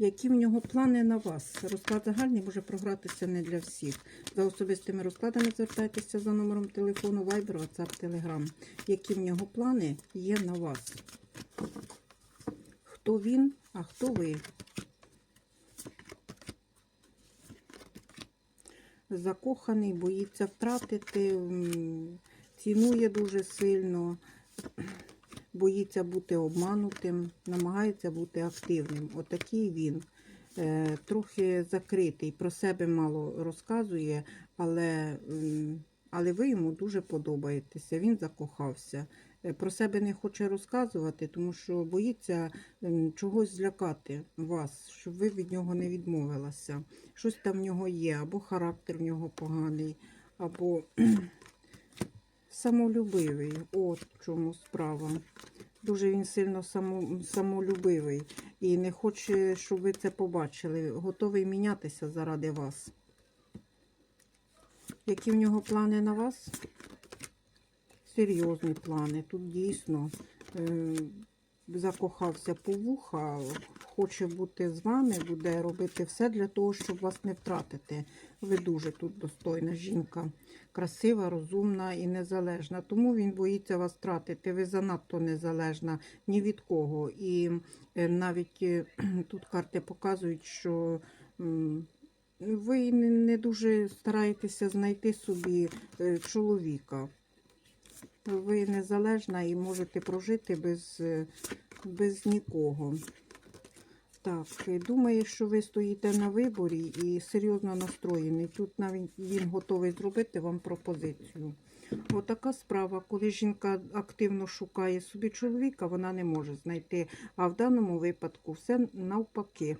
Які в нього плани на вас? Розклад загальний може програтися не для всіх. За особистими розкладами звертайтеся за номером телефону Viber, WhatsApp, Telegram. Які в нього плани є на вас? Хто він, а хто ви? Закоханий, боїться втратити, цінує дуже сильно, боїться бути обманутим, намагається бути активним. Отакий він. Е, Трохи закритий, про себе мало розказує, але, але ви йому дуже подобаєтеся. Він закохався. Е, Про себе не хоче розказувати, тому що боїться чогось злякати вас, щоб ви від нього не відмовилася. Щось там в нього є, або характер в нього поганий, або самолюбивий. От в чому справа. Дуже він сильно само, самолюбивий і не хоче, щоб ви це побачили. Готовий мінятися заради вас. Які в нього плани на вас? Серйозні плани. Тут дійсно е, закохався по вуха, хоче бути з вами, буде робити все для того, щоб вас не втратити. Ви дуже тут достойна жінка, красива, розумна і незалежна. Тому він боїться вас втратити. Ви занадто незалежна ні від кого. І е, навіть е, тут карти показують, що ви не дуже стараєтеся знайти собі е, чоловіка. Ви незалежна і можете прожити без, без нікого. Так, думаю, що ви стоїте на виборі і серйозно настроєний. Тут навіть він готовий зробити вам пропозицію. Отака справа, коли жінка активно шукає собі чоловіка, вона не може знайти. А в даному випадку все навпаки.